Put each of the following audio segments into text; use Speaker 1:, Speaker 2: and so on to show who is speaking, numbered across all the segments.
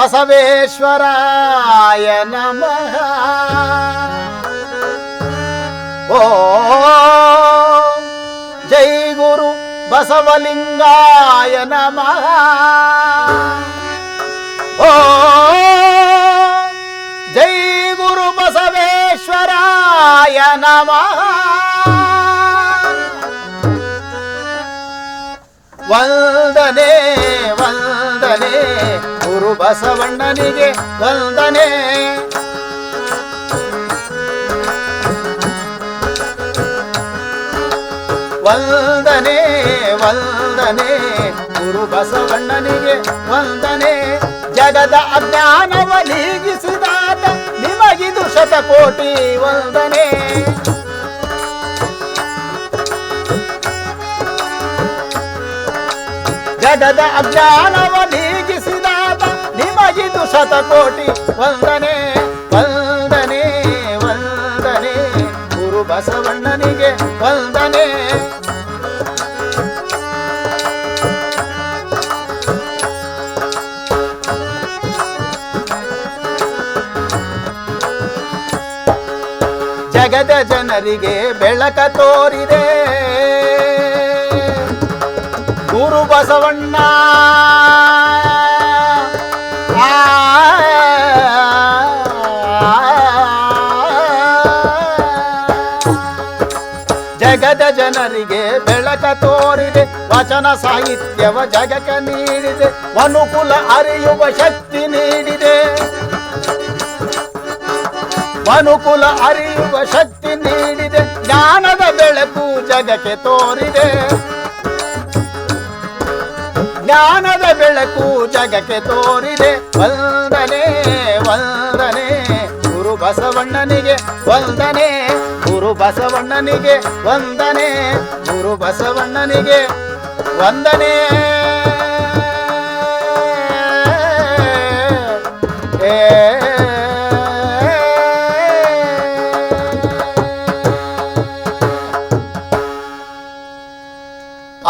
Speaker 1: ಬಸವೇಶ್ವರಾಯ ನಮಃ. ಓ ಜೈ ಗುರು ಬಸವಲಿಂಗಾಯ ನಮಃ. ಓ ಜೈ ಗುರು ಬಸವೇಶ್ವರಾಯ ನಮಃ. ವಂದನೆ. ವಂದನೆ ಗುರು ಬಸವಣ್ಣನಿಗೆ ವಂದನೆ. ವಂದನೆ ವಂದನೆ, ಗುರು ಬಸವಣ್ಣನಿಗೆ ವಂದನೆ. ಜಗದ ಅಜ್ಞಾನವ ನೀಗಿಸಿದಾತ ನಿಮಗಿದು ಶತಕೋಟಿ ವಂದನೆ. ಜಗದ ಅಜ್ಞಾನವ ನೀಗಿಸಿದಾತ ನಿಮಗಿದು ಶತಕೋಟಿ ವಂದನೆ ವಂದನೆ ವಂದನೆ. ಗುರು ಬಸವಣ್ಣನಿಗೆ ವಂದನೆ. ಜಗದ ಜನರಿಗೆ ಬೆಳಕ ತೋರಿದೆ. ಗುರು ಬಸವಣ್ಣ ಜಗದ ಜನರಿಗೆ ಬೆಳಕ ತೋರಿದೆ ವಚನ ಸಾಹಿತ್ಯವ ಜಗಕ ನೀಡಿದೆ ಮನುಕುಲ ಅರಿಯುವ ಶಕ್ತಿ ನೀಡಿದೆ ಮನುಕುಲ ಅರಿಯುವ ಶಕ್ತಿ ನೀಡಿದೆ ಜ್ಞಾನದ ಬೆಳಕು ಜಗಕ್ಕೆ ತೋರಿದೆ ಜ್ಞಾನದ ಬೆಳಕು ಜಗಕ್ಕೆ ತೋರಿದೆ. ವಂದನೆ ವಂದನೆ. ಗುರು ಬಸವಣ್ಣನಿಗೆ ವಂದನೆ. ಗುರು ಬಸವಣ್ಣನಿಗೆ ವಂದನೆ. ಗುರು ಬಸವಣ್ಣನಿಗೆ ವಂದನೆ.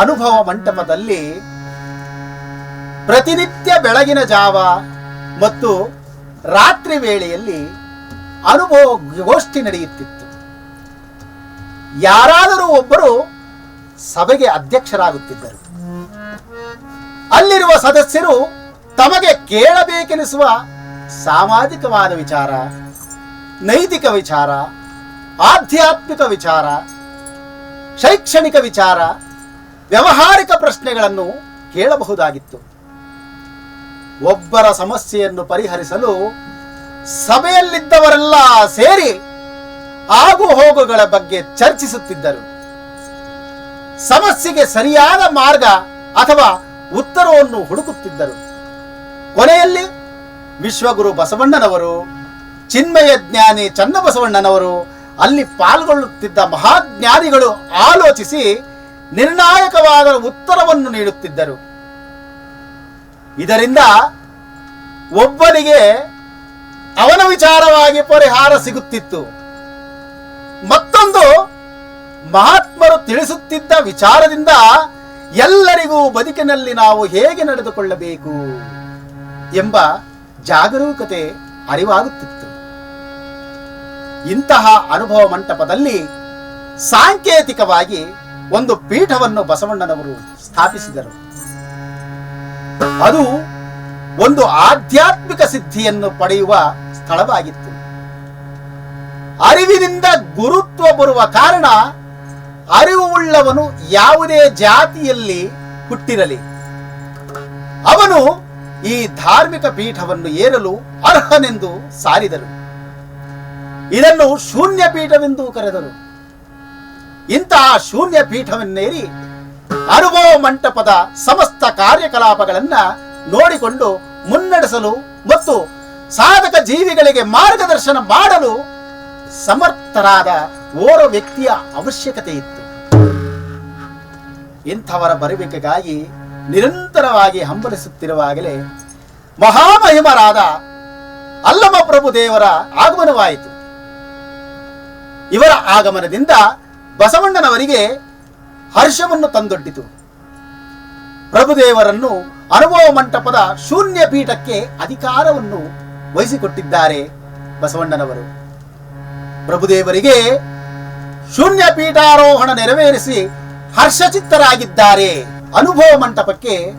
Speaker 1: ಅನುಭವ ಮಂಟಪದಲ್ಲಿ ಪ್ರತಿನಿತ್ಯ ಬೆಳಗಿನ ಜಾವ ಮತ್ತು ರಾತ್ರಿ ವೇಳೆಯಲ್ಲಿ ಅನುಭವ ಗೋಷ್ಠಿ ನಡೆಯುತ್ತಿತ್ತು. ಯಾರಾದರೂ ಒಬ್ಬರು ಸಭೆಗೆ ಅಧ್ಯಕ್ಷರಾಗುತ್ತಿದ್ದರು. ಅಲ್ಲಿರುವ ಸದಸ್ಯರು ತಮಗೆ ಕೇಳಬೇಕೆನಿಸುವ ಸಾಮಾಜಿಕವಾದ ವಿಚಾರ, ನೈತಿಕ ವಿಚಾರ, ಆಧ್ಯಾತ್ಮಿಕ ವಿಚಾರ, ಶೈಕ್ಷಣಿಕ ವಿಚಾರ, ವ್ಯವಹಾರಿಕ ಪ್ರಶ್ನೆಗಳನ್ನು ಕೇಳಬಹುದಾಗಿತ್ತು. ಒಬ್ಬರ ಸಮಸ್ಯೆಯನ್ನು ಪರಿಹರಿಸಲು ಸಭೆಯಲ್ಲಿದ್ದವರೆಲ್ಲ ಸೇರಿ ಆಗು ಹೋಗುಗಳ ಬಗ್ಗೆ ಚರ್ಚಿಸುತ್ತಿದ್ದರು. ಸಮಸ್ಯೆಗೆ ಸರಿಯಾದ ಮಾರ್ಗ ಅಥವಾ ಉತ್ತರವನ್ನು ಹುಡುಕುತ್ತಿದ್ದರು. ಕೊನೆಯಲ್ಲಿ ವಿಶ್ವಗುರು ಬಸವಣ್ಣನವರು, ಚಿನ್ಮಯ ಜ್ಞಾನಿ ಚನ್ನಬಸವಣ್ಣನವರು ಅಲ್ಲಿ ಪಾಲ್ಗೊಳ್ಳುತ್ತಿದ್ದ ಮಹಾಜ್ಞಾನಿಗಳು ಆಲೋಚಿಸಿ ನಿರ್ಣಾಯಕವಾದ ಉತ್ತರವನ್ನು ನೀಡುತ್ತಿದ್ದರು. ಇದರಿಂದ ಒಬ್ಬನಿಗೆ ಅವನ ವಿಚಾರವಾಗಿ ಪರಿಹಾರ ಸಿಗುತ್ತಿತ್ತು. ಮತ್ತೊಂದು, ಮಹಾತ್ಮರು ತಿಳಿಸುತ್ತಿದ್ದ ವಿಚಾರದಿಂದ ಎಲ್ಲರಿಗೂ ಬದುಕಿನಲ್ಲಿ ನಾವು ಹೇಗೆ ನಡೆದುಕೊಳ್ಳಬೇಕು ಎಂಬ ಜಾಗರೂಕತೆ ಅರಿವಾಗುತ್ತಿತ್ತು. ಇಂತಹ ಅನುಭವ ಮಂಟಪದಲ್ಲಿ ಸಾಂಕೇತಿಕವಾಗಿ ಒಂದು ಪೀಠವನ್ನು ಬಸವಣ್ಣನವರು ಸ್ಥಾಪಿಸಿದರು. ಅದು ಒಂದು ಆಧ್ಯಾತ್ಮಿಕ ಸಿದ್ಧಿಯನ್ನು ಪಡೆಯುವ ಸ್ಥಳವಾಗಿತ್ತು. ಅರಿವಿನಿಂದ ಗುರುತ್ವ ಬರುವ ಕಾರಣ ಅರಿವು ಉಳ್ಳವನು ಯಾವುದೇ ಜಾತಿಯಲ್ಲಿ ಹುಟ್ಟಿರಲಿ. ಅವನು ಈ ಧಾರ್ಮಿಕ ಪೀಠವನ್ನು ಏರಲು ಅರ್ಹನೆಂದು ಸಾರಿದರು ಇದನ್ನು ಶೂನ್ಯ ಪೀಠವೆಂದು ಕರೆದರು. ಇಂತಹ ಶೂನ್ಯ ಪೀಠವನ್ನೇರಿ ಅನುಭವ ಮಂಟಪದ ಸಮಸ್ತ ಕಾರ್ಯಕಲಾಪಗಳನ್ನ ನೋಡಿಕೊಂಡು ಮುನ್ನಡೆಸಲು ಮತ್ತು ಸಾಧಕ ಜೀವಿಗಳಿಗೆ ಮಾರ್ಗದರ್ಶನ ಮಾಡಲು ಸಮರ್ಥರಾದ ಓರ್ವ ವ್ಯಕ್ತಿಯ ಅವಶ್ಯಕತೆ ಇತ್ತು. ಇಂಥವರ ಬರುವಿಕೆಗಾಗಿ ನಿರಂತರವಾಗಿ ಹಂಬಲಿಸುತ್ತಿರುವಾಗಲೇ ಮಹಾಮಹಿಮರಾದ ಅಲ್ಲಮ ಪ್ರಭು ದೇವರ ಆಗಮನವಾಯಿತು. ಇವರ ಆಗಮನದಿಂದ ಬಸವಣ್ಣನವರಿಗೆ ಹರ್ಷವನ್ನು ತಂದೊಡ್ಡಿತು. ಪ್ರಭುದೇವರನ್ನು ಅನುಭವ ಮಂಟಪದ ಶೂನ್ಯ ಪೀಠಕ್ಕೆ ಅಧಿಕಾರವನ್ನು ವಹಿಸಿಕೊಟ್ಟಿದ್ದಾರೆ ಬಸವಣ್ಣನವರು. ಪ್ರಭುದೇವರಿಗೆ ಶೂನ್ಯ ಪೀಠಾರೋಹಣ ನೆರವೇರಿಸಿ ಹರ್ಷಚಿತ್ತರಾಗಿದ್ದಾರೆ. ಅನುಭವ ಮಂಟಪಕ್ಕೆ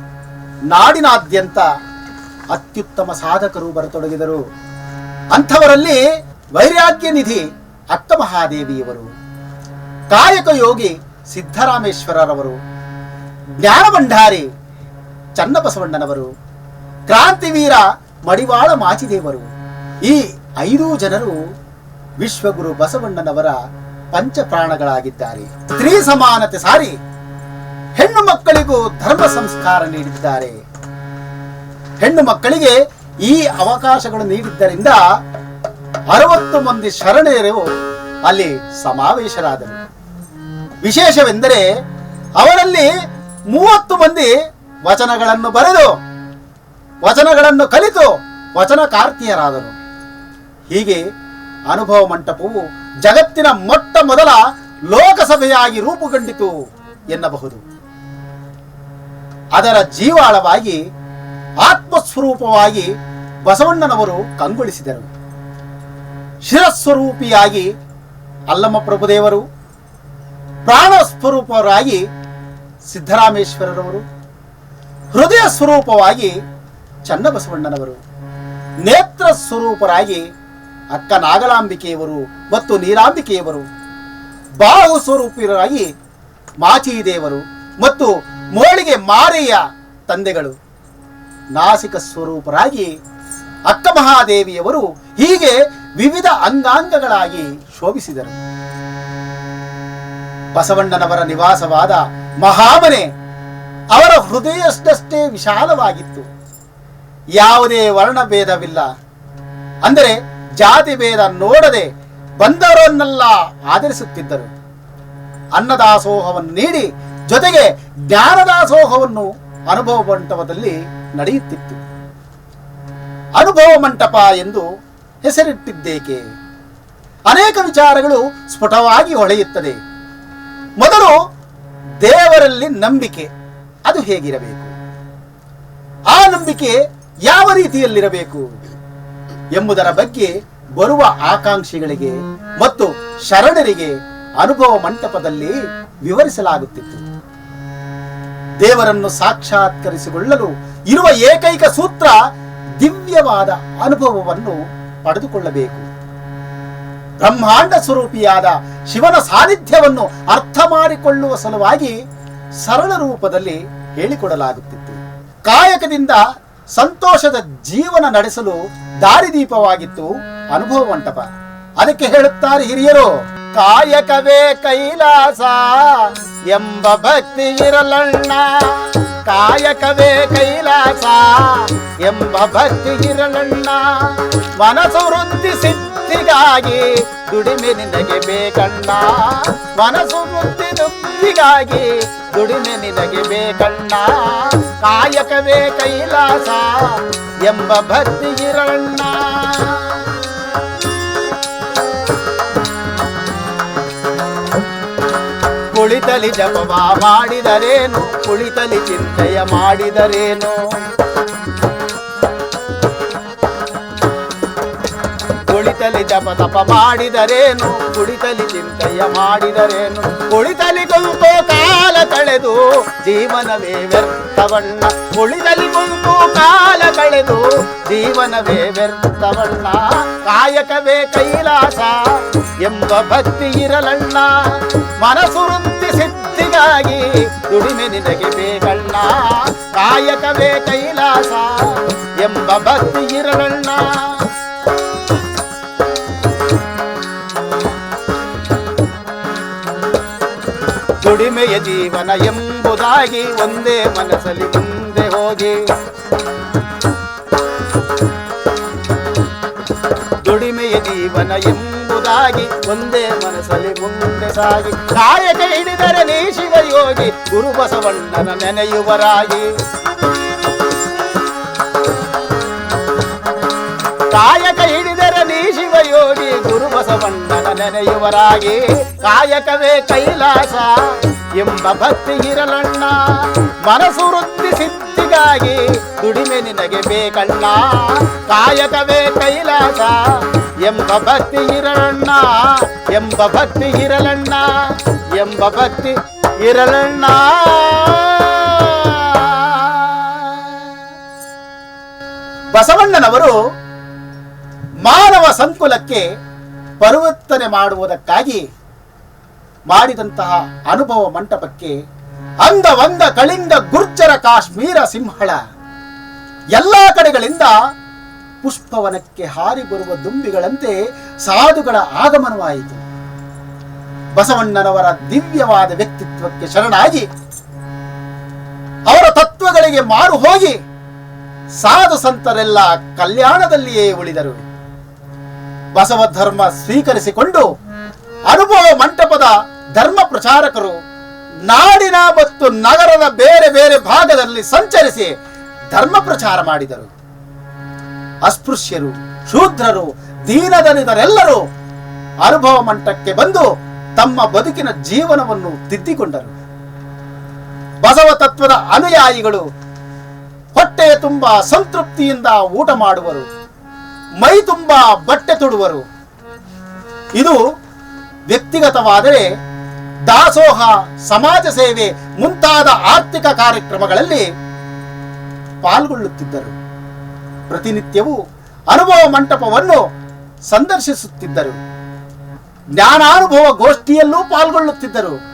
Speaker 1: ನಾಡಿನಾದ್ಯಂತ ಅತ್ಯುತ್ತಮ ಸಾಧಕರು ಬರತೊಡಗಿದರು. ಅಂಥವರಲ್ಲಿ ವೈರಾಗ್ಯ ನಿಧಿ ಅಕ್ಕ ಮಹಾದೇವಿಯವರು ಕಾಯಕ ಯೋಗಿ ಸಿದ್ದರಾಮೇಶ್ವರರವರು ಜ್ಞಾನ ಭಂಡಾರಿ ಚನ್ನಬಸವಣ್ಣನವರು, ಕ್ರಾಂತಿವೀರ ಮಡಿವಾಳ ಮಾಚಿದೇವರು, ಈ ಐದು ಜನರು ವಿಶ್ವಗುರು ಬಸವಣ್ಣನವರ ಪಂಚಪ್ರಾಣಗಳಾಗಿದ್ದಾರೆ ಸ್ತ್ರೀ ಸಮಾನತೆ ಸಾರಿ ಹೆಣ್ಣು ಮಕ್ಕಳಿಗೂ ಧರ್ಮ ಸಂಸ್ಕಾರ ನೀಡಿದ್ದಾರೆ. ಹೆಣ್ಣು ಮಕ್ಕಳಿಗೆ ಈ ಅವಕಾಶಗಳು ನೀಡಿದ್ದರಿಂದ ಅರವತ್ತು ಮಂದಿ ಶರಣೆಯರು ಅಲ್ಲಿ ಸಮಾವೇಶರಾದರು. ವಿಶೇಷವೆಂದರೆ ಅವರಲ್ಲಿ ಮೂವತ್ತು ಮಂದಿ ವಚನಗಳನ್ನು ಬರೆದು, ವಚನಗಳನ್ನು ಕಲಿತು ವಚನಕಾರ್ತಿಯರಾದರು. ಹೀಗೆ ಅನುಭವ ಮಂಟಪವು ಜಗತ್ತಿನ ಮೊಟ್ಟ ಮೊದಲ ಲೋಕಸಭೆಯಾಗಿ ರೂಪುಗೊಂಡಿತು ಎನ್ನಬಹುದು. ಅದರ ಜೀವಾಳವಾಗಿ, ಆತ್ಮಸ್ವರೂಪವಾಗಿ ಬಸವಣ್ಣನವರು ಕಂಗೊಳಿಸಿದರು. ಶಿರಸ್ವರೂಪಿಯಾಗಿ ಅಲ್ಲಮ್ಮ ಪ್ರಭುದೇವರು ಪ್ರಾಣ ಸ್ವರೂಪರಾಗಿ ಸಿದ್ದರಾಮೇಶ್ವರರವರು, ಹೃದಯ ಸ್ವರೂಪವಾಗಿ ಚನ್ನಬಸವಣ್ಣನವರು, ನೇತ್ರ ಸ್ವರೂಪರಾಗಿ ಅಕ್ಕ ನಾಗಲಾಂಬಿಕೆಯವರು ಮತ್ತು ನೀರಾಂಬಿಕೆಯವರು ಬಾಹು ಸ್ವರೂಪರಾಗಿ ಮಾಚಿದೇವರು ಮತ್ತು ಮೋಳಿಗೆ ಮಾರೆಯ ತಂದೆಗಳು. ನಾಸಿಕ ಸ್ವರೂಪರಾಗಿ ಅಕ್ಕ ಮಹಾದೇವಿಯವರು ಹೀಗೆ ವಿವಿಧ ಅಂಗಾಂಗಗಳಾಗಿ ಶೋಭಿಸಿದರು. ಬಸವಣ್ಣನವರ ನಿವಾಸವಾದ ಮಹಾಮನೆ ಅವರ ಹೃದಯಷ್ಟಷ್ಟೇ ವಿಶಾಲವಾಗಿತ್ತು. ಯಾವುದೇ ವರ್ಣಭೇದವಿಲ್ಲ. ಅಂದರೆ ಜಾತಿ ಭೇದ ನೋಡದೆ ಬಂದವರನ್ನೆಲ್ಲ ಆದರಿಸುತ್ತಿದ್ದರು ಅನ್ನದಾಸೋಹವನ್ನು ನೀಡಿ ಜೊತೆಗೆ ಜ್ಞಾನದಾಸೋಹವನ್ನು ಅನುಭವ ಮಂಟಪದಲ್ಲಿ ನಡೆಯುತ್ತಿತ್ತು. ಅನುಭವ ಮಂಟಪ ಎಂದು ಹೆಸರಿಟ್ಟಿದ್ದೇಕೆ? ಅನೇಕ ವಿಚಾರಗಳು ಸ್ಫುಟವಾಗಿ ಹೊಳೆಯುತ್ತದೆ. ಮೊದಲು ದೇವರಲ್ಲಿ ನಂಬಿಕೆ, ಅದು ಹೇಗಿರಬೇಕು? ಆ ನಂಬಿಕೆ ಯಾವ ರೀತಿಯಲ್ಲಿರಬೇಕು ಎಂಬುದರ ಬಗ್ಗೆ ಬರುವ ಆಕಾಂಕ್ಷಿಗಳಿಗೆ ಮತ್ತು ಶರಣರಿಗೆ ಅನುಭವ ಮಂಟಪದಲ್ಲಿ ವಿವರಿಸಲಾಗುತ್ತಿತ್ತು. ದೇವರನ್ನು ಸಾಕ್ಷಾತ್ಕರಿಸಿಕೊಳ್ಳಲು ಇರುವ ಏಕೈಕ ಸೂತ್ರ ದಿವ್ಯವಾದ ಅನುಭವವನ್ನು ಪಡೆದುಕೊಳ್ಳಬೇಕು. ಬ್ರಹ್ಮಾಂಡ ಸ್ವರೂಪಿಯಾದ ಶಿವನ ಸಾನ್ನಿಧ್ಯವನ್ನು ಅರ್ಥ ಮಾಡಿಕೊಳ್ಳುವ ಸಲುವಾಗಿ ಸರಳ ರೂಪದಲ್ಲಿ ಹೇಳಿಕೊಡಲಾಗುತ್ತಿತ್ತು. ಕಾಯಕದಿಂದ ಸಂತೋಷದ ಜೀವನ ನಡೆಸಲು ದಾರಿದೀಪವಾಗಿತ್ತು ಅನುಭವ ಮಂಟಪ. ಅದಕ್ಕೆ ಹೇಳುತ್ತಾರೆ ಹಿರಿಯರು, ಕಾಯಕವೇ ಕೈಲಾಸ ಎಂಬ ಭಕ್ತಿ ಇರಲಣ್ಣ. ಕಾಯಕವೇ ಕೈಲಾಸ ಎಂಬ ಭಕ್ತಿ ಇರಲಣ್ಣ. ಮನಸ್ಸು ವೃದ್ಧಿ ಸಿದ್ಧಿಗಾಗಿ ದುಡಿಮೆ ನಿನಗೆ ಬೇಕಣ್ಣ. ಮನಸ್ಸು ಮುಕ್ತಿ ವೃದ್ಧಿಗಾಗಿ ದುಡಿಮೆ ನಿನಗೆ ಬೇಕಣ್ಣ. ಕಾಯಕವೇ ಕೈಲಾಸ ಎಂಬ ಭಕ್ತಿ ಇರಣ್ಣ. ಕುಳಿತಲಿ ಜಪವ ಮಾಡಿದರೇನು? ಕುಳಿತಲಿ ಚಿಂತೆಯ ಮಾಡಿದರೇನು? ಕುಳಿತಲಿ ಜಪ ತಪ ಮಾಡಿದರೇನು? ಕುಳಿತಲಿ ಚಿಂತೆಯ ಮಾಡಿದರೇನು? ಕುಳಿತಲಿ ಕುಂತು ಕಾಲ ಕಳೆದು ಜೀವನವೇ ವ್ಯರ್ಥವಣ್ಣ. ಕುಳಿತಲಿ ಕುಂತು ಕಾಲ ಕಳೆದು ಜೀವನವೇ ವ್ಯರ್ಥವಣ್ಣ. ಕಾಯಕವೇ ಕೈಲಾಸ ಎಂಬ ಭಕ್ತಿ ಇರಲಣ್ಣ. ವೃತ್ತಿ ಸಿದ್ಧಿಗಾಗಿ ದುಡಿಮೆ ನಿನಗೆ ಬೇಕಣ್ಣ. ಕಾಯಕವೇ ಕೈಲಾಸ ಎಂಬ ಭಕ್ತಿ ಇರಲಣ್ಣ. ದುಡಿಮೆಯ ಜೀವನ ಎಂಬುದಾಗಿ ಒಂದೇ ಮನಸ್ಸಲ್ಲಿ ಮುಂದೆ ಹೋಗಿ. ದುಡಿಮೆಯ ಜೀವನ ಎಂಬುದಾಗಿ ಒಂದೇ ಮನಸ್ಸಲ್ಲಿ ಮುಂದೆ ಸಾಗಿ. ಕಾಯಕ ಹಿಡಿದರೆ ನೀ ಶಿವಯೋಗಿ, ಗುರು ಬಸವಣ್ಣನ ನೆನೆಯುವರಾಗಿ. ಕಾಯಕ ನೆನೆಯುವರಾಗಿ ಕಾಯಕವೇ ಕೈಲಾಸ ಎಂಬ ಭಕ್ತಿ ಇರಲಣ್ಣ. ಮನಸ್ಸು ವೃತ್ತಿ ಸಿದ್ಧಿಗಾಗಿ ದುಡಿಮೆ ನಿನಗೆ ಬೇಕಣ್ಣ. ಕಾಯಕವೇ ಕೈಲಾಸ ಎಂಬ ಭಕ್ತಿ ಇರಲಣ್ಣ. ಎಂಬ ಭಕ್ತಿ ಇರಲಣ್ಣ. ಎಂಬ ಭಕ್ತಿ ಇರಲಣ್ಣ. ಬಸವಣ್ಣನವರು ಮಾನವ ಸಂಕುಲಕ್ಕೆ ಪರಿವರ್ತನೆ ಮಾಡುವುದಕ್ಕಾಗಿ ಮಾಡಿದಂತಹ ಅನುಭವ ಮಂಟಪಕ್ಕೆ ಅಂದ ವಂದ ಕಳಿಂಗ ಗುರ್ಜರ ಕಾಶ್ಮೀರ ಸಿಂಹಳ. ಎಲ್ಲ ಕಡೆಗಳಿಂದ ಪುಷ್ಪವನಕ್ಕೆ ಹಾರಿ ಬರುವ ದುಂಬಿಗಳಂತೆ ಸಾಧುಗಳ ಆಗಮನವಾಯಿತು. ಬಸವಣ್ಣನವರ ದಿವ್ಯವಾದ ವ್ಯಕ್ತಿತ್ವಕ್ಕೆ ಶರಣಾಗಿ ಅವರ ತತ್ವಗಳಿಗೆ ಮಾರು ಹೋಗಿ ಸಾಧು ಸಂತರೆಲ್ಲ ಕಲ್ಯಾಣದಲ್ಲಿಯೇ ಉಳಿದರು. ಬಸವ ಧರ್ಮ ಸ್ವೀಕರಿಸಿಕೊಂಡು ಅನುಭವ ಮಂಟಪದ ಧರ್ಮ ಪ್ರಚಾರಕರು ನಾಡಿನ ಮತ್ತು ನಗರದ ಬೇರೆ ಬೇರೆ ಭಾಗದಲ್ಲಿ ಸಂಚರಿಸಿ ಧರ್ಮ ಪ್ರಚಾರ ಮಾಡಿದರು. ಅಸ್ಪೃಶ್ಯರು, ಶೂದ್ರರು ದೀನದನಿದರೆಲ್ಲರೂ ಅನುಭವ ಮಂಟಕ್ಕೆ ಬಂದು ತಮ್ಮ ಬದುಕಿನ ಜೀವನವನ್ನು ತಿದ್ದಿಕೊಂಡರು. ಬಸವ ತತ್ವದ ಅನುಯಾಯಿಗಳು ಹೊಟ್ಟೆ ತುಂಬಾ ಸಂತೃಪ್ತಿಯಿಂದ ಊಟ ಮಾಡುವರು. ಮೈ ತುಂಬಾ ಬಟ್ಟೆ ತೊಡುವರು. ಇದು ವ್ಯಕ್ತಿಗತವಾದರೆ ದಾಸೋಹ, ಸಮಾಜ ಸೇವೆ ಮುಂತಾದ ಆರ್ಥಿಕ ಕಾರ್ಯಕ್ರಮಗಳಲ್ಲಿ ಪಾಲ್ಗೊಳ್ಳುತ್ತಿದ್ದರು. ಪ್ರತಿನಿತ್ಯವೂ ಅನುಭವ ಮಂಟಪವನ್ನು ಸಂದರ್ಶಿಸುತ್ತಿದ್ದರು. ಜ್ಞಾನಾನುಭವ ಗೋಷ್ಠಿಯಲ್ಲೂ ಪಾಲ್ಗೊಳ್ಳುತ್ತಿದ್ದರು.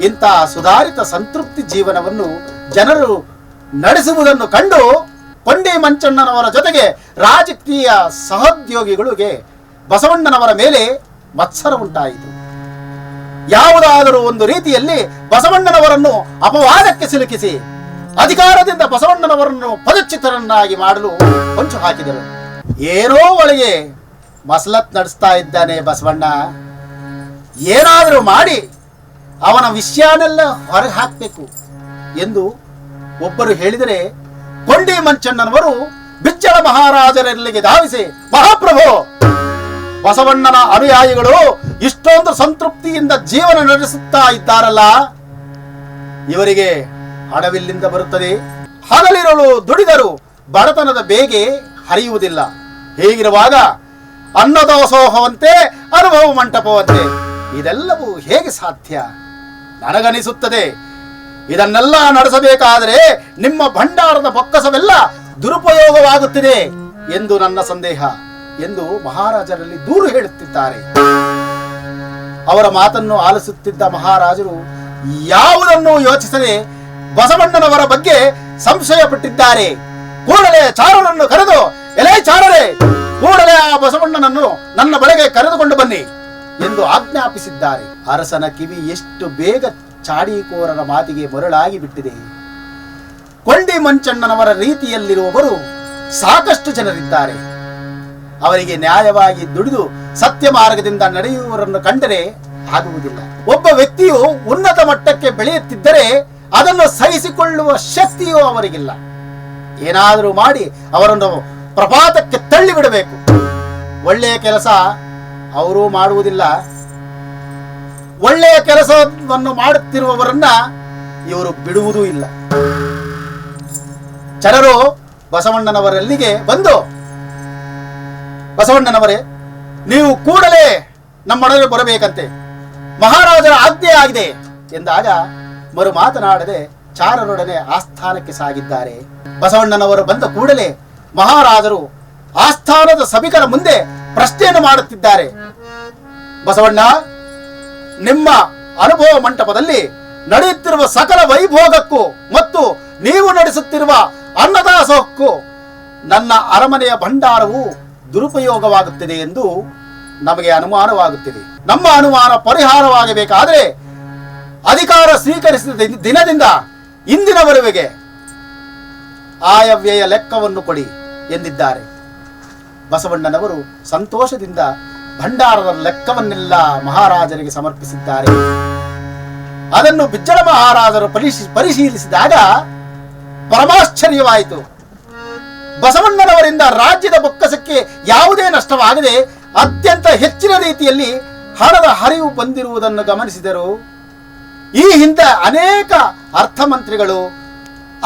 Speaker 1: ಇಂತಹ ಸುಧಾರಿತ ಸಂತೃಪ್ತಿ ಜೀವನವನ್ನು ಜನರು ನಡೆಸುವುದನ್ನು ಕಂಡು ಕೊಂಡಿ ಮಂಚಣ್ಣನವರ ಜೊತೆಗೆ ರಾಜಕೀಯ ಸಹೋದ್ಯೋಗಿಗಳಿಗೆ ಬಸವಣ್ಣನವರ ಮೇಲೆ ಮತ್ಸರ ಉಂಟಾಯಿತು. ಯಾವುದಾದರೂ ಒಂದು ರೀತಿಯಲ್ಲಿ ಬಸವಣ್ಣನವರನ್ನು ಅಪವಾದಕ್ಕೆ ಸಿಲುಕಿಸಿ, ಅಧಿಕಾರದಿಂದ ಬಸವಣ್ಣನವರನ್ನು ಪದಚ್ಯುತರನ್ನಾಗಿ ಮಾಡಲು ಹೊಂಚು ಹಾಕಿದರು ಏನೋ ಒಳಗೆ ಮಸಲತ್ ನಡೆಸ್ತಾ ಇದ್ದಾನೆ ಬಸವಣ್ಣ. ಏನಾದರೂ ಮಾಡಿ ಅವನ ವಿಷಯನೆಲ್ಲ ಹೊರಗೆ ಹಾಕಬೇಕು ಎಂದು ಒಬ್ಬರು ಹೇಳಿದರೆ ಕೊಂಡಿ ಮಂಚಣ್ಣನವರು ಬಿಚ್ಚಳ ಮಹಾರಾಜರಲ್ಲಿಗೆ ಧಾವಿಸಿ, ಮಹಾಪ್ರಭು, ಬಸವಣ್ಣನ ಅನುಯಾಯಿಗಳು ಇಷ್ಟೊಂದು ಸಂತೃಪ್ತಿಯಿಂದ ಜೀವನ ನಡೆಸುತ್ತಾ ಇದ್ದಾರಲ್ಲ. ಇವರಿಗೆ ಹಣವಿಲ್ಲಿಂದ ಬರುತ್ತದೆ? ಹಗಲಿರಲು ದುಡಿದರು ಬಡತನದ ಬೇಗೆ ಹರಿಯುವುದಿಲ್ಲ. ಹೀಗಿರುವಾಗ ಅನ್ನದೋಸೋಹವಂತೆ ಅನುಭವ ಮಂಟಪವಂತೆ ಇದೆಲ್ಲವೂ ಹೇಗೆ ಸಾಧ್ಯ? ನನಗನಿಸುತ್ತದೆ ಇದನ್ನೆಲ್ಲ ನಡೆಸಬೇಕಾದರೆ ನಿಮ್ಮ ಭಂಡಾರದ ಬೊಕ್ಕಸವೆಲ್ಲ ದುರುಪಯೋಗವಾಗುತ್ತಿದೆ ಎಂದು ನನ್ನ ಸಂದೇಹ ಎಂದು ಮಹಾರಾಜರಲ್ಲಿ ದೂರು ಹೇಳುತ್ತಿದ್ದಾರೆ. ಅವರ ಮಾತನ್ನು ಆಲಿಸುತ್ತಿದ್ದ ಮಹಾರಾಜರು ಯಾವುದನ್ನು ಯೋಚಿಸದೆ ಬಸವಣ್ಣನವರ ಬಗ್ಗೆ ಸಂಶಯ ಪಟ್ಟಿದ್ದಾರೆ ಕೂಡಲೇ ಚಾರನನ್ನು ಕರೆದು, ಎಲೆ ಚಾರರೆ, ಕೂಡಲೇ ಆ ಬಸವಣ್ಣನನ್ನು ನನ್ನ ಬಳಿಗೆ ಬನ್ನಿ ಎಂದು ಆಜ್ಞಾಪಿಸಿದ್ದಾರೆ. ಅರಸನ ಕಿವಿ ಎಷ್ಟು ಬೇಗ ಚಾಡಿಕೋರರ ಮಾತಿಗೆ ಮರಳಾಗಿ ಬಿಟ್ಟಿದೆ. ಕೊಂಡಿ ಮಂಚಣ್ಣನವರ ರೀತಿಯಲ್ಲಿರುವವರು ಸಾಕಷ್ಟು ಜನರಿದ್ದಾರೆ. ಅವರಿಗೆ ನ್ಯಾಯವಾಗಿ ದುಡಿದು ಸತ್ಯ ಮಾರ್ಗದಿಂದ ನಡೆಯುವವರನ್ನು ಕಂಡರೆ ಆಗುವುದಿಲ್ಲ. ಒಬ್ಬ ವ್ಯಕ್ತಿಯು ಉನ್ನತ ಮಟ್ಟಕ್ಕೆ ಬೆಳೆಯುತ್ತಿದ್ದರೆ ಅದನ್ನು ಸಹಿಸಿಕೊಳ್ಳುವ ಶಕ್ತಿಯೂ ಅವರಿಗಿಲ್ಲ. ಏನಾದರೂ ಮಾಡಿ ಅವರನ್ನು ಪ್ರಪಾತಕ್ಕೆ ತಳ್ಳಿಬಿಡಬೇಕು. ಒಳ್ಳೆಯ ಕೆಲಸ ಅವರೂ ಮಾಡುವುದಿಲ್ಲ. ಒಳ್ಳೆಯ ಕೆಲಸವನ್ನು ಮಾಡುತ್ತಿರುವವರನ್ನ ಇವರು ಬಿಡುವುದೂ ಇಲ್ಲ. ಜನರು ಬಸವಣ್ಣನವರಲ್ಲಿಗೆ ಬಂದು, ಬಸವಣ್ಣನವರೇ, ನೀವು ಕೂಡಲೇ ನಮ್ಮೊಡನೆ ಬರಬೇಕಂತೆ. ಮಹಾರಾಜರ ಆಜ್ಞೆ ಆಗಿದೆ ಎಂದಾಗ ಮರು ಮಾತನಾಡದೆ ಚಾರರೊಡನೆ ಆಸ್ಥಾನಕ್ಕೆ ಸಾಗಿದ್ದಾರೆ. ಬಸವಣ್ಣನವರು ಬಂದ ಕೂಡಲೇ ಮಹಾರಾಜರು ಆಸ್ಥಾನದ ಸಭಿಕರ ಮುಂದೆ ಪ್ರಶ್ನೆಯನ್ನು ಮಾಡುತ್ತಿದ್ದಾರೆ. ಬಸವಣ್ಣ, ನಿಮ್ಮ ಅನುಭವ ಮಂಟಪದಲ್ಲಿ ನಡೆಯುತ್ತಿರುವ ಸಕಲ ವೈಭೋಗಕ್ಕೂ ಮತ್ತು ನೀವು ನಡೆಸುತ್ತಿರುವ ಅನ್ನದಾಸೋಹಕ್ಕೂ ನನ್ನ ಅರಮನೆಯ ಭಂಡಾರವು ದುರುಪಯೋಗವಾಗುತ್ತಿದೆ ಎಂದು ನಮಗೆ ಅನುಮಾನವಾಗುತ್ತಿದೆ. ನಮ್ಮ ಅನುಮಾನ ಪರಿಹಾರವಾಗಬೇಕಾದರೆ ಅಧಿಕಾರ ಸ್ವೀಕರಿಸಿದ ದಿನದಿಂದ ಇಂದಿನವರೆಗೆ ಆಯವ್ಯಯ ಲೆಕ್ಕವನ್ನು ಕೊಡಿ ಎಂದಿದ್ದಾರೆ. ಬಸವಣ್ಣನವರು ಸಂತೋಷದಿಂದ ಭಂಡಾರದ ಲೆಕ್ಕವನ್ನೆಲ್ಲ ಮಹಾರಾಜರಿಗೆ ಸಮರ್ಪಿಸಿದ್ದಾರೆ. ಅದನ್ನು ಬಿಜ್ಜಳ ಮಹಾರಾಜರು ಪರಿಶೀ, ಪರಿಶೀಲಿಸಿದಾಗ ಪರಮಾಶ್ಚರ್ಯವಾಯಿತು. ಬಸವಣ್ಣನವರಿಂದ ರಾಜ್ಯದ ಬೊಕ್ಕಸಕ್ಕೆ ಯಾವುದೇ ನಷ್ಟವಾಗದೆ ಅತ್ಯಂತ ಹೆಚ್ಚಿನ ರೀತಿಯಲ್ಲಿ ಹಣದ ಹರಿವು ಬಂದಿರುವುದನ್ನು ಗಮನಿಸಿದರು. ಈ ಹಿಂದೆ ಅನೇಕ ಅರ್ಥಮಂತ್ರಿಗಳು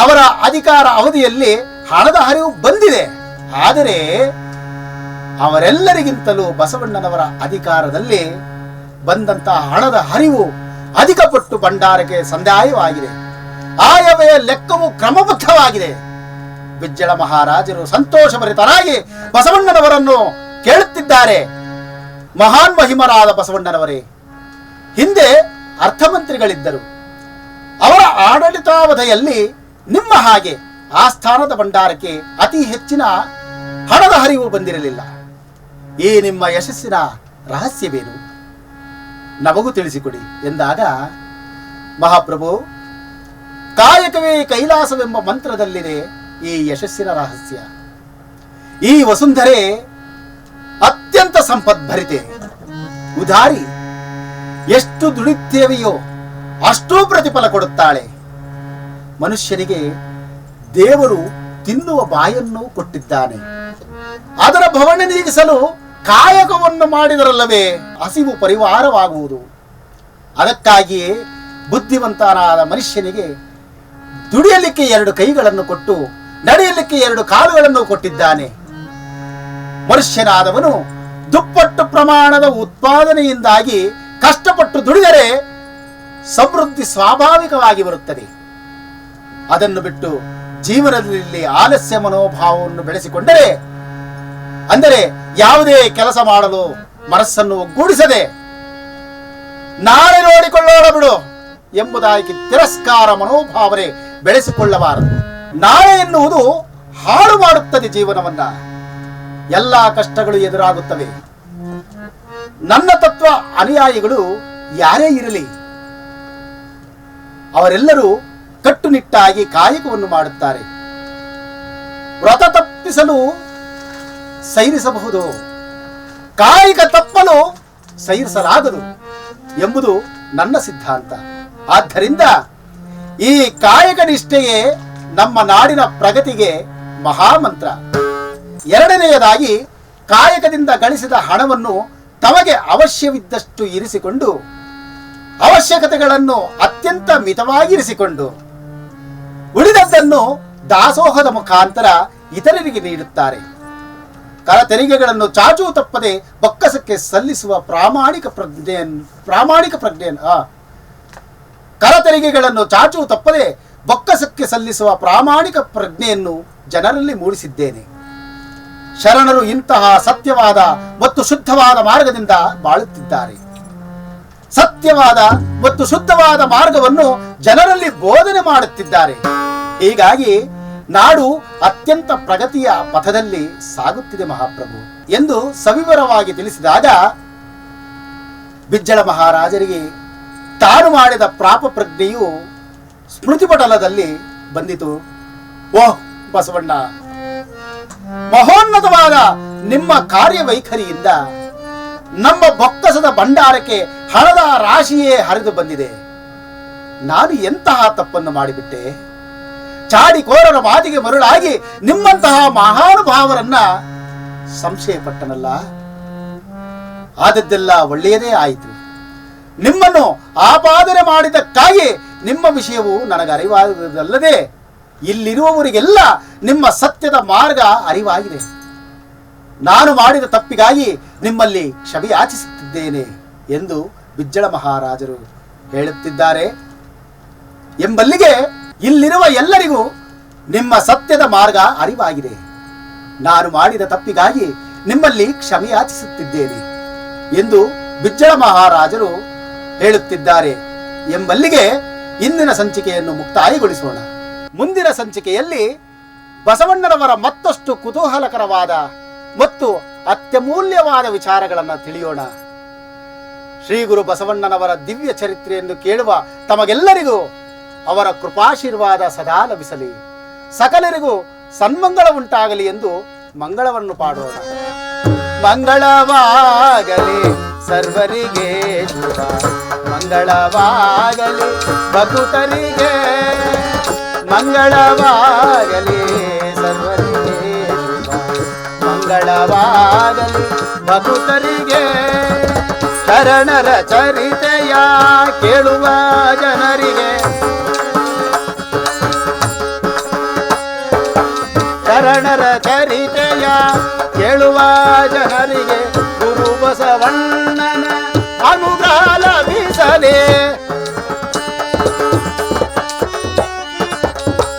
Speaker 1: ಅವರ ಅಧಿಕಾರ ಅವಧಿಯಲ್ಲಿ ಹಣದ ಹರಿವು ಬಂದಿದೆ. ಆದರೆ ಅವರೆಲ್ಲರಿಗಿಂತಲೂ ಬಸವಣ್ಣನವರ ಅಧಿಕಾರದಲ್ಲಿ ಬಂದಂತಹ ಹಣದ ಹರಿವು ಅಧಿಕ ಪಟ್ಟು ಭಂಡಾರಕ್ಕೆ ಸಂದಾಯವಾಗಿದೆ. ಆಯವ್ಯಯ ಲೆಕ್ಕವು ಕ್ರಮಬದ್ಧವಾಗಿದೆ. ಬಿಜ್ಜಳ ಮಹಾರಾಜರು ಸಂತೋಷಭರಿತರಾಗಿ ಬಸವಣ್ಣನವರನ್ನು ಕೇಳುತ್ತಿದ್ದಾರೆ. ಮಹಾನ್ ಮಹಿಮರಾದ ಬಸವಣ್ಣನವರೇ, ಹಿಂದೆ ಅರ್ಥಮಂತ್ರಿಗಳಿದ್ದರು. ಅವರ ಆಡಳಿತಾವಧಿಯಲ್ಲಿ ನಿಮ್ಮ ಹಾಗೆ ಆ ಸ್ಥಾನದ ಭಂಡಾರಕ್ಕೆ ಅತಿ ಹೆಚ್ಚಿನ ಹಣದ ಹರಿವು ಬಂದಿರಲಿಲ್ಲ. ಈ ನಿಮ್ಮ ಯಶಸ್ಸಿನ ರಹಸ್ಯವೇನು? ನಮಗೂ ತಿಳಿಸಿಕೊಡಿ ಎಂದಾಗ, ಮಹಾಪ್ರಭು, ಕಾಯಕವೇ ಕೈಲಾಸವೆಂಬ ಮಂತ್ರದಲ್ಲಿದೆ ಈ ಯಶಸ್ಸಿನ ರಹಸ್ಯ. ಈ ವಸುಂಧರೆ ಅತ್ಯಂತ ಸಂಪದ್ಭರಿತೆ. ಉದಾರಿ, ಎಷ್ಟು ದುಡಿತೇವೆಯೋ ಅಷ್ಟೂ ಪ್ರತಿಫಲ ಕೊಡುತ್ತಾಳೆ. ಮನುಷ್ಯನಿಗೆ ದೇವರು ತಿನ್ನುವ ಬಾಯನ್ನು ಕೊಟ್ಟಿದ್ದಾನೆ. ಅದರ ಭವನ ನೀಗಿಸಲು ಕಾಯಕವನ್ನು ಮಾಡಿದರಲ್ಲವೇ ಹಸಿವು ಪರಿವಾರವಾಗುವುದು. ಅದಕ್ಕಾಗಿಯೇ ಬುದ್ಧಿವಂತನಾದ ಮನುಷ್ಯನಿಗೆ ದುಡಿಯಲಿಕ್ಕೆ ಎರಡು ಕೈಗಳನ್ನು ಕೊಟ್ಟು ನಡೆಯಲಿಕ್ಕೆ ಎರಡು ಕಾಲುಗಳನ್ನು ಕೊಟ್ಟಿದ್ದಾನೆ. ಮನುಷ್ಯನಾದವನು ದುಪ್ಪಟ್ಟು ಪ್ರಮಾಣದ ಉತ್ಪಾದನೆಯಿಂದಾಗಿ ಕಷ್ಟಪಟ್ಟು ದುಡಿದರೆ ಸಮೃದ್ಧಿ ಸ್ವಾಭಾವಿಕವಾಗಿ ಬರುತ್ತದೆ. ಅದನ್ನು ಬಿಟ್ಟು ಜೀವನದಲ್ಲಿ ಆಲಸ್ಯ ಮನೋಭಾವವನ್ನು ಬೆಳೆಸಿಕೊಂಡರೆ ಅಂದರೆ ಯಾವುದೇ ಕೆಲಸ ಮಾಡಲು ಮನಸ್ಸನ್ನು ಒಗ್ಗೂಡಿಸದೆ ನಾಳೆ ನೋಡಿಕೊಳ್ಳೋಣ ಬಿಡು ಎಂಬುದಾಗಿ ತಿರಸ್ಕಾರ ಮನೋಭಾವನೆ ಬೆಳೆಸಿಕೊಳ್ಳಬಾರದು. ನಾಳೆ ಎನ್ನುವುದು ಹಾಳು ಮಾಡುತ್ತದೆ ಜೀವನವನ್ನ. ಎಲ್ಲ ಕಷ್ಟಗಳು ಎದುರಾಗುತ್ತವೆ. ನನ್ನ ತತ್ವ ಅನುಯಾಯಿಗಳು ಯಾರೇ ಇರಲಿ, ಅವರೆಲ್ಲರೂ ಕಟ್ಟುನಿಟ್ಟಾಗಿ ಕಾಯಕವನ್ನು ಮಾಡುತ್ತಾರೆ. ವ್ರತ ತಪ್ಪಿಸಲು ಸೈರಿಸಬಹುದು ಕಾಯಿಕ ತಪ್ಪಲು ಸೈರಿಸಲಾಗದು ಎಂಬುದು ನನ್ನ ಸಿದ್ಧಾಂತ. ಆದ್ದರಿಂದ ಈ ಕಾಯಕ ನಿಷ್ಠೆಯೇ ನಮ್ಮ ನಾಡಿನ ಪ್ರಗತಿಗೆ ಮಹಾಮಂತ್ರ. ಎರಡನೆಯದಾಗಿ ಕಾಯಕದಿಂದ ಗಳಿಸಿದ ಹಣವನ್ನು ತಮಗೆ ಅವಶ್ಯವಿದ್ದಷ್ಟು ಇರಿಸಿಕೊಂಡು ಅವಶ್ಯಕತೆಗಳನ್ನು ಅತ್ಯಂತ ಮಿತವಾಗಿರಿಸಿಕೊಂಡು ಉಳಿದದ್ದನ್ನು ದಾಸೋಹದ ಮುಖಾಂತರ ಇತರರಿಗೆ ನೀಡುತ್ತಾರೆ. ಕರ ತೆರಿಗೆಗಳನ್ನು ಚಾಚೂ ತಪ್ಪದೆ ಬೊಕ್ಕಸಕ್ಕೆ ಸಲ್ಲಿಸುವ ಪ್ರಾಮಾಣಿಕ ಪ್ರಜ್ಞೆಯನ್ನು ಪ್ರಾಮಾಣಿಕ ಪ್ರಜ್ಞೆಯನ್ನು ಕರ ತೆರಿಗೆಗಳನ್ನು ಚಾಚೂ ತಪ್ಪದೆ ಬೊಕ್ಕಸಕ್ಕೆ ಸಲ್ಲಿಸುವ ಪ್ರಾಮಾಣಿಕ ಪ್ರಜ್ಞೆಯನ್ನು ಜನರಲ್ಲಿ ಮೂಡಿಸಿದ್ದೇನೆ. ಶರಣರು ಇಂತಹ ಸತ್ಯವಾದ ಮತ್ತು ಶುದ್ಧವಾದ ಮಾರ್ಗದಿಂದ ಬಾಳುತ್ತಿದ್ದಾರೆ. ಸತ್ಯವಾದ ಮತ್ತು ಶುದ್ಧವಾದ ಮಾರ್ಗವನ್ನು ಜನರಲ್ಲಿ ಬೋಧನೆ ಮಾಡುತ್ತಿದ್ದಾರೆ. ಹೀಗಾಗಿ ನಾಡು ಅತ್ಯಂತ ಪ್ರಗತಿಯ ಪಥದಲ್ಲಿ ಸಾಗುತ್ತಿದೆ ಮಹಾಪ್ರಭು ಎಂದು ಸವಿವರವಾಗಿ ತಿಳಿಸಿದಾಗ ಬಿಜ್ಜಳ ಮಹಾರಾಜರಿಗೆ ತಾನು ಮಾಡಿದ ಪ್ರಾಪ ಪ್ರಜ್ಞೆಯು ಸ್ಮೃತಿಪಟಲದಲ್ಲಿ ಬಂದಿತು. ಓಹ್, ಬಸವಣ್ಣ. ಮಹೋನ್ನತವಾದ ನಿಮ್ಮ ಕಾರ್ಯವೈಖರಿಯಿಂದ ನಮ್ಮ ಬೊಕ್ಕಸದ ಭಂಡಾರಕ್ಕೆ ಹಣದ ರಾಶಿಯೇ ಹರಿದು ಬಂದಿದೆ. ನಾನು ಎಂತಹ ತಪ್ಪನ್ನು ಮಾಡಿಬಿಟ್ಟೆ? ಚಾಡಿಕೋರರ ವಾದಿಗೆ ಮರುಳಾಗಿ ನಿಮ್ಮಂತಹ ಮಹಾನುಭಾವರನ್ನ ಸಂಶಯ ಪಟ್ಟನಲ್ಲ ಆದದ್ದೆಲ್ಲ ಒಳ್ಳೆಯದೇ ಆಯಿತು. ನಿಮ್ಮನ್ನು ಆಪಾದನೆ ಮಾಡಿದಕ್ಕಾಗಿ ನಿಮ್ಮ ವಿಷಯವು ನನಗೆ ಅರಿವಾಗುವುದಲ್ಲದೆ ಇಲ್ಲಿರುವವರಿಗೆಲ್ಲ ನಿಮ್ಮ ಸತ್ಯದ ಮಾರ್ಗ ಅರಿವಾಗಿದೆ. ನಾನು ಮಾಡಿದ ತಪ್ಪಿಗಾಗಿ ನಿಮ್ಮಲ್ಲಿ ಕ್ಷಮೆಯಾಚಿಸುತ್ತಿದ್ದೇನೆ ಎಂದು ಬಿಜ್ಜಳ ಮಹಾರಾಜರು ಹೇಳುತ್ತಿದ್ದಾರೆ. ಎಂಬಲ್ಲಿಗೆ ಇಲ್ಲಿರುವ ಎಲ್ಲರಿಗೂ ನಿಮ್ಮ ಸತ್ಯದ ಮಾರ್ಗ ಅರಿವಾಗಿದೆ. ನಾನು ಮಾಡಿದ ತಪ್ಪಿಗಾಗಿ ನಿಮ್ಮಲ್ಲಿ ಕ್ಷಮೆಯಾಚಿಸುತ್ತಿದ್ದೇನೆ ಎಂದು ಬಿಜ್ಜಳ ಮಹಾರಾಜರು ಹೇಳುತ್ತಿದ್ದಾರೆ. ಎಂಬಲ್ಲಿಗೆ ಇಂದಿನ ಸಂಚಿಕೆಯನ್ನು ಮುಕ್ತಾಯಗೊಳಿಸೋಣ. ಮುಂದಿನ ಸಂಚಿಕೆಯಲ್ಲಿ ಬಸವಣ್ಣನವರ ಮತ್ತಷ್ಟು ಕುತೂಹಲಕರವಾದ ಮತ್ತು ಅತ್ಯಮೂಲ್ಯವಾದ ವಿಚಾರಗಳನ್ನು ತಿಳಿಯೋಣ. ಶ್ರೀ ಗುರು ಬಸವಣ್ಣನವರ ದಿವ್ಯ ಚರಿತ್ರೆಯನ್ನು ಕೇಳುವ ತಮಗೆಲ್ಲರಿಗೂ ಅವರ ಕೃಪಾಶೀರ್ವಾದ ಸದಾ ಲಭಿಸಲಿ. ಸಕಲರಿಗೂ ಸನ್ಮಂಗಳ ಉಂಟಾಗಲಿ ಎಂದು ಮಂಗಳವನ್ನು ಪಾಡೋಣ. ಮಂಗಳವಾಗಲಿ ಸರ್ವರಿಗೆ ಮಂಗಳವಾಗಲಿ ಭಕುತರಿಗೆ ಮಂಗಳವಾಗಲಿ ಸರ್ವರಿಗೆ ಮಂಗಳವಾಗಲಿ ಭಕುತರಿಗೆ ಶರಣರ ಚರಿತೆಯ ಕೇಳುವ ಜನರಿಗೆ ಶರಣರ ಚರಿತೆಯ ಕೇಳುವ ಜನರಿಗೆ ಗುರು ಬಸವಣ್ಣನ ಅನುಗ್ರಹ ಲಭಿಸಲಿ.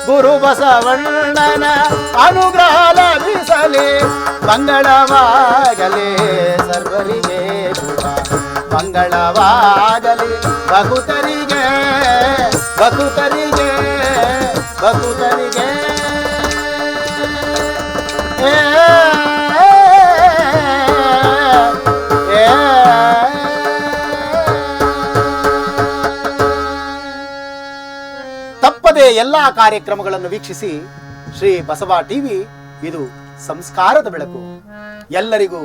Speaker 1: ಗುರು ಬಸವಣ್ಣನ ಅನುಗ್ರಹ ಲಭಿಸಲಿ. ಮಂಗಳವಾಗಲಿ ಸರ್ವರಿಗೆ ಮಂಗಳವಾಗಲಿ ಬಹುತರಿಗೆ ಬಹುತರಿಗೆ ಭಕುತರಿಗೆ. ಎಲ್ಲಾ ಕಾರ್ಯಕ್ರಮಗಳನ್ನು ವೀಕ್ಷಿಸಿ ಶ್ರೀ ಬಸವ ಟಿವಿ ಇದು ಸಂಸ್ಕಾರದ ಬೆಳಕು. ಎಲ್ಲರಿಗೂ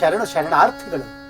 Speaker 1: ಶರಣು ಶರಣಾರ್ಥಿಗಳು.